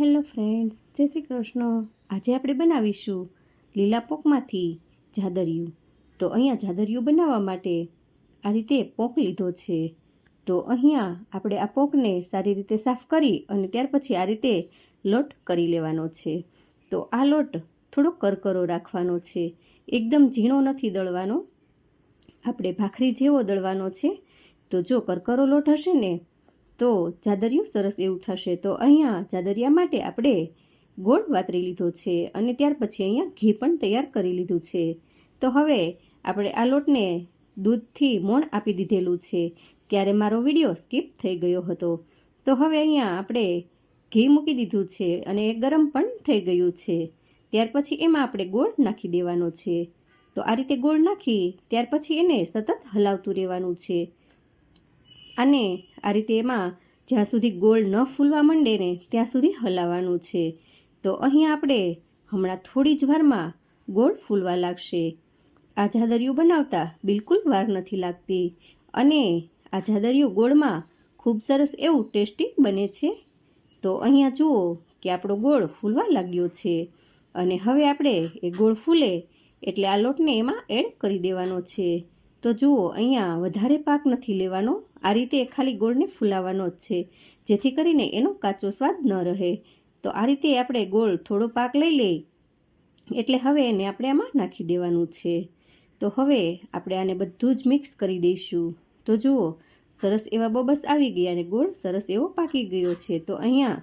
Hello friends, જય શ્રી કૃષ્ણ. આજે આપણે બનાવીશું લીલા પોકમાંથી જાદરિયું. તો અહીંયા જાદરિયું બનાવવા માટે આ રીતે પોક લીધો છે. તો અહીંયા આપણે આ પોકને સારી રીતે સાફ કરી અને ત્યાર પછી આ રીતે લોટ કરી લેવાનો છે. તો આ લોટ થોડો કરકરો રાખવાનો છે. એકદમ ઝીણો નથી દળવાનો. આપણે ભાખરી જેવો દળવાનો છે. તો જો કરકરો લોટ હશે ને તો જાદરિયું સરસ એવું થશે. તો અહીંયા જાદરિયા માટે આપણે ગોળ વાતરી લીધો છે અને ત્યાર પછી અહીંયા ઘી પણ તૈયાર કરી લીધું છે. તો હવે આપણે આ લોટને દૂધથી મોણ આપી દીધેલું છે. ત્યારે મારો વીડિયો સ્કીપ થઈ ગયો હતો. તો હવે અહીંયા આપણે ઘી મૂકી દીધું છે અને એ ગરમ પણ થઈ ગયું છે. ત્યાર પછી એમાં આપણે ગોળ નાખી દેવાનો છે. તો આ રીતે ગોળ નાખી ત્યાર પછી એને સતત હલાવતું રહેવાનું છે. અને આ રીતે એમાં જ્યાં સુધી ગોળ ન ફૂલવા માંડે ને ત્યાં સુધી હલાવવાનું છે. તો અહીં આપણે હમણાં થોડી જ વારમાં ગોળ ફૂલવા લાગશે. આ જાદરિયું બનાવતા બિલકુલ વાર નથી લાગતી અને આ જાદરિયું ગોળમાં ખૂબ સરસ એવું ટેસ્ટી બને છે. તો અહીંયા જુઓ કે આપણો ગોળ ફૂલવા લાગ્યો છે અને હવે આપણે એ ગોળ ફૂલે એટલે આ લોટને એમાં એડ કરી દેવાનો છે. તો જુઓ, અહીંયા વધારે પાક નથી લેવાનો. આ રીતે ખાલી ગોળને ફૂલાવવાનો જ છે, જેથી કરીને એનો કાચો સ્વાદ ન રહે. તો આ રીતે આપણે ગોળ થોડો પાક લઈ લઈ, એટલે હવે એને આપણે આમાં નાખી દેવાનું છે. તો હવે આપણે આને બધું જ મિક્સ કરી દઈશું. તો જુઓ, સરસ એવા બબસ આવી ગયા અને ગોળ સરસ એવો પાકી ગયો છે. તો અહીંયા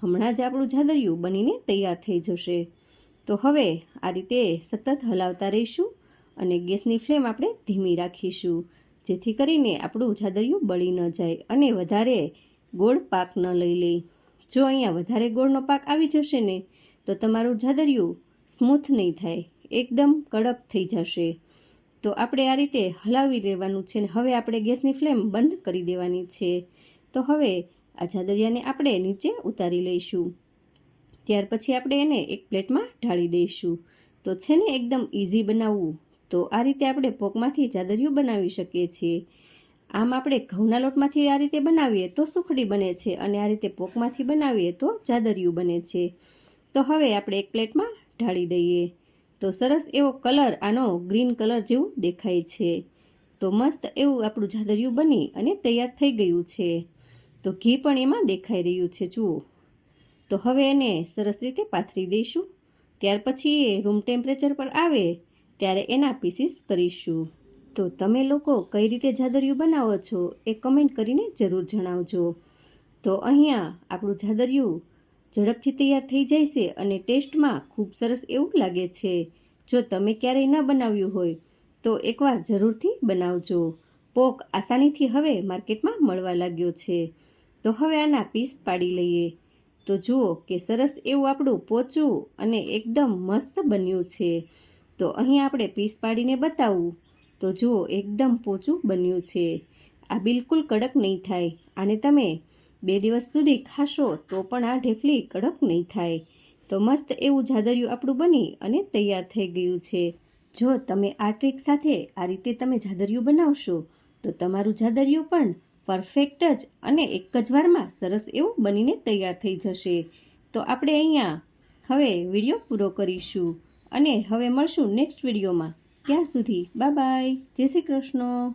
હમણાં જ આપણું જાદરિયું બનીને તૈયાર થઈ જશે. તો હવે આ રીતે સતત હલાવતા રહીશું. અને ગેસની ફ્લેમ આપણે ધીમી રાખીશું, જેથી કરીને આપણું જાદરિયું બળી ન જાય અને વધારે ગોળ પાક ન લઈ લે. જો અહીંયા વધારે ગોળનો પાક આવી જશે ને, તો તમારું જાદરિયું સ્મૂથ નહીં થાય, એકદમ કડક થઈ જશે. તો આપણે આ રીતે હલાવી લેવાનું છે ને, હવે આપણે ગેસની ફ્લેમ બંધ કરી દેવાની છે. તો હવે આ જાદરિયાને આપણે નીચે ઉતારી લઈશું. ત્યાર પછી આપણે એને એક પ્લેટમાં ઢાળી દઈશું. તો છે ને, એકદમ ઇઝી બનાવવું. તો આ રીતે આપણે પોકમાંથી જાદરિયું બનાવી શકીએ છીએ. આમ આપણે ઘઉંના લોટમાંથી આ રીતે બનાવીએ તો સુખડી બને છે અને આ રીતે પોકમાંથી બનાવીએ તો જાદરિયું બને છે. તો હવે આપણે એક પ્લેટમાં ઢાળી દઈએ. તો સરસ એવો કલર, આનો ગ્રીન કલર જેવું દેખાય છે. તો મસ્ત એવું આપણું જાદરિયું બની અને તૈયાર થઈ ગયું છે. તો ઘી પણ એમાં દેખાઈ રહ્યું છે, જુઓ. તો હવે એને સરસ રીતે પાથરી દઈશું. ત્યાર પછી એ રૂમ ટેમ્પરેચર પર આવે ત્યારે એના પીસીસ કરીશું. તો તમે લોકો કઈ રીતે જાદરિયું બનાવો છો એ કમેન્ટ કરીને જરૂર જણાવજો. તો અહીંયા આપણું જાદરિયું ઝડપથી તૈયાર થઈ જાય છે અને ટેસ્ટમાં ખૂબ સરસ એવું લાગે છે. જો તમે ક્યારેય ન બનાવ્યું હોય, તો એકવાર જરૂરથી બનાવજો. પોક આસાનીથી હવે માર્કેટમાં મળવા લાગ્યો છે. તો હવે આના પીસ પાડી લઈએ. તો જુઓ કે સરસ એવું આપણું પોચું અને એકદમ મસ્ત બન્યું છે. તો અહીં આપણે પીસ પાડીને બતાવું. તો જુઓ, એકદમ પોચું બન્યું છે. આ બિલકુલ કડક નહીં થાય. આને તમે બે દિવસ સુધી ખાશો તો પણ આ ઢેફલી કડક નહીં થાય. તો મસ્ત એવું જાદરિયું આપણું બની અને તૈયાર થઈ ગયું છે. જો તમે આ ટ્રીક સાથે આ રીતે તમે જાદરિયું બનાવશો, તો તમારું જાદરિયું પણ પરફેક્ટ જ અને એક જ વારમાં સરસ એવું બનીને તૈયાર થઈ જશે. તો આપણે અહીંયા હવે વીડિયો પૂરો કરીશું. અને હવે મળશું નેક્સ્ટ વિડીયોમાં ત્યાં સુધી બાય બાય જય શ્રી કૃષ્ણ.